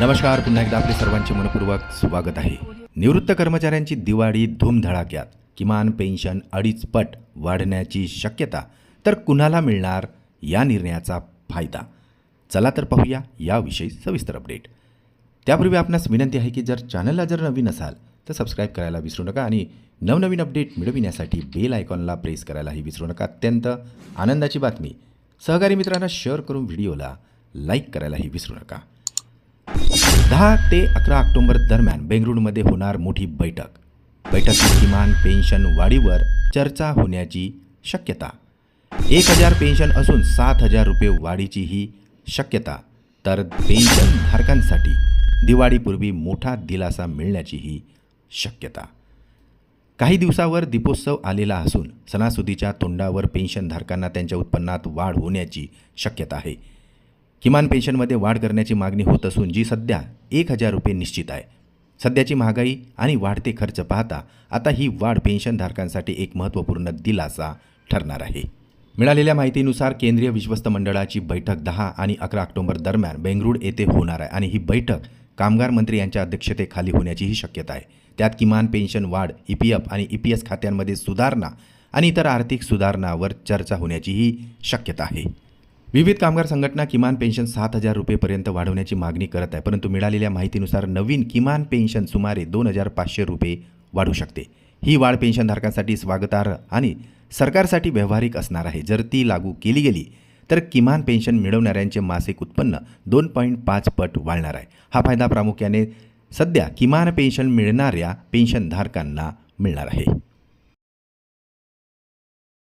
नमस्कार पुन्हा एकदा आपले सर्वांचे मनपूर्वक स्वागत आहे. निवृत्त कर्मचाऱ्यांची दिवाळी धूमधडाक्यात किमान पेन्शन अडीच पट वाढण्याची शक्यता तर कुणाला मिळणार या निर्णयाचा फायदा? चला तर पाहूया याविषयी सविस्तर अपडेट त्यापूर्वी आपणास विनंती आहे की जर चॅनलला जर नवीन असाल तर सबस्क्राईब करायला विसरू नका आणि नवनवीन अपडेट मिळविण्यासाठी बेल आयकॉनला प्रेस करायलाही विसरू नका. अत्यंत आनंदाची बातमी. सहकारी मित्रांना शेअर करून व्हिडिओला लाईक करायलाही विसरू नका. दहा ते अकरा ऑक्टोबर दरम्यान बेंगळुरूमध्ये होणार मोठी बैठक. बैठकीत किमान पेन्शन वाढीवर चर्चा होण्याची शक्यता. एक हजार पेन्शन असून सात हजार रुपये वाढीची ही शक्यता. तर पेन्शन धारकांसाठी दिवाळीपूर्वी मोठा दिलासा मिळण्याचीही शक्यता. काही दिवसावर दीपोत्सव आलेला असून सणासुदीच्या तोंडावर पेन्शनधारकांना त्यांच्या उत्पन्नात वाढ होण्याची शक्यता आहे. किमान पेन्शनमध्ये वाढ करण्याची मागणी होत असून जी सध्या एक हजार रुपये निश्चित आहे. सध्याची महागाई आणि वाढते खर्च पाहता आता ही वाढ पेन्शनधारकांसाठी एक महत्त्वपूर्ण दिलासा ठरणार आहे. मिळालेल्या माहितीनुसार केंद्रीय विश्वस्त मंडळाची बैठक दहा आणि अकरा ऑक्टोबर दरम्यान बेंगळुरू येथे होणार आहे आणि ही बैठक कामगार मंत्री यांच्या अध्यक्षतेखाली होण्याचीही शक्यता आहे. त्यात किमान पेन्शन वाढ ई पी एफ आणि ई पी एस खात्यांमध्ये सुधारणा आणि इतर आर्थिक सुधारणावर चर्चा होण्याचीही शक्यता आहे. विविध कामगार संघटना किमान पेन्शन सात हजार रुपयेपर्यंत वाढवण्याची मागणी करत आहे परंतु मिळालेल्या माहितीनुसार नवीन किमान पेन्शन सुमारे दोन हजार पाचशे रुपये वाढू शकते. ही वाढ पेन्शनधारकांसाठी स्वागतार्ह आणि सरकारसाठी व्यावहारिक असणार आहे. जर ती लागू केली गेली तर किमान पेन्शन मिळवणाऱ्यांचे मासिक उत्पन्न दोन पॉईंट पाच पट वाढणार आहे. हा फायदा प्रामुख्याने सध्या किमान पेन्शन मिळणाऱ्या पेन्शनधारकांना मिळणार आहे.